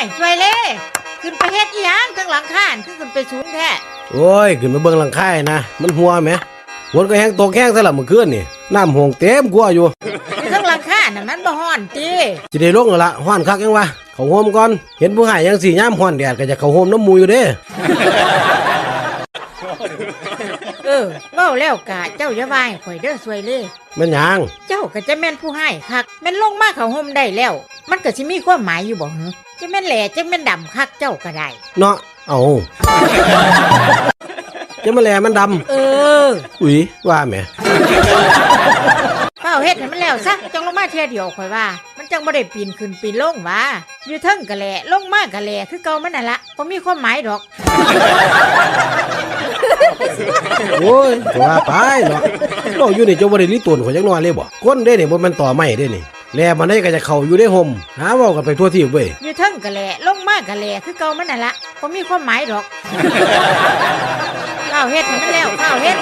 วยช่วยเล่ขึ้นไปเฮ็ดอีหยังทั้งหลังข้านคือขึ้นไปสูงแท้โอ้ย ขึ้นมาเบิ่งหลังค่ายนะ มันหัวแหมฝนก็แห้งตกแห้งซะละเมื่อคืนนี่น้ำห่วงเต็มกลัวอยู่อยู่ทั้งหลังข้านน่ะมันบ่ฮ้อนติสิได้ลงแล้วละฮ้อนคักยังวะเขาโฮมก่อน เห็นผู้หายยังสีย่ามฮ้อนแดดก็จะเขาโฮมน้ำหมูอยู่เด้ เออเว้าแล้วกะเจ้าอย่าว่าให้ข่อยเด้อช่วยเล่แม่นหยัง เจ้าก็จะแม่นผู้ให้คักแม่นลงมาเขาห่มได้แล้ว มันก็สิมีความหมายอยู่บ่หึจะแม่นแหล่จะแม่นดำคักเจ้าก็ได้ เนาะเอาจะมาแลมันดเออำอุ๊ยว่าแหมเฝ้าเฮ็ดให้มันแล้วซะจังลงมาเที่ยเดียวข่อยว่า มันจังบ่ได้ปีนขึ้นปีนลงว่าอยู่เทิงกะแหล่ลงมากะแหล่คือเก่ามันนั่นละบ่มีความหมายดอก โอ้ยก็ว่าไปเนาะเราอยู่นี่เจะบ่ได้ลิตนข่อยจักหน่อยเลยบ่คนเด้นี่บ่แม่นต่อไม้เด้นี่ แลมันได้ก็จะเข้าอยู่ได้ห่มหาเว้ากันไปทั่วที่เว้ยอยู่เทิงกะแหล่ลงมากะแหล่คือเก่ามันนั่นละบ่มีความหมายดอกเฝ้าเฮ็ดให้มันแล้วเฝ้าเฮ็ด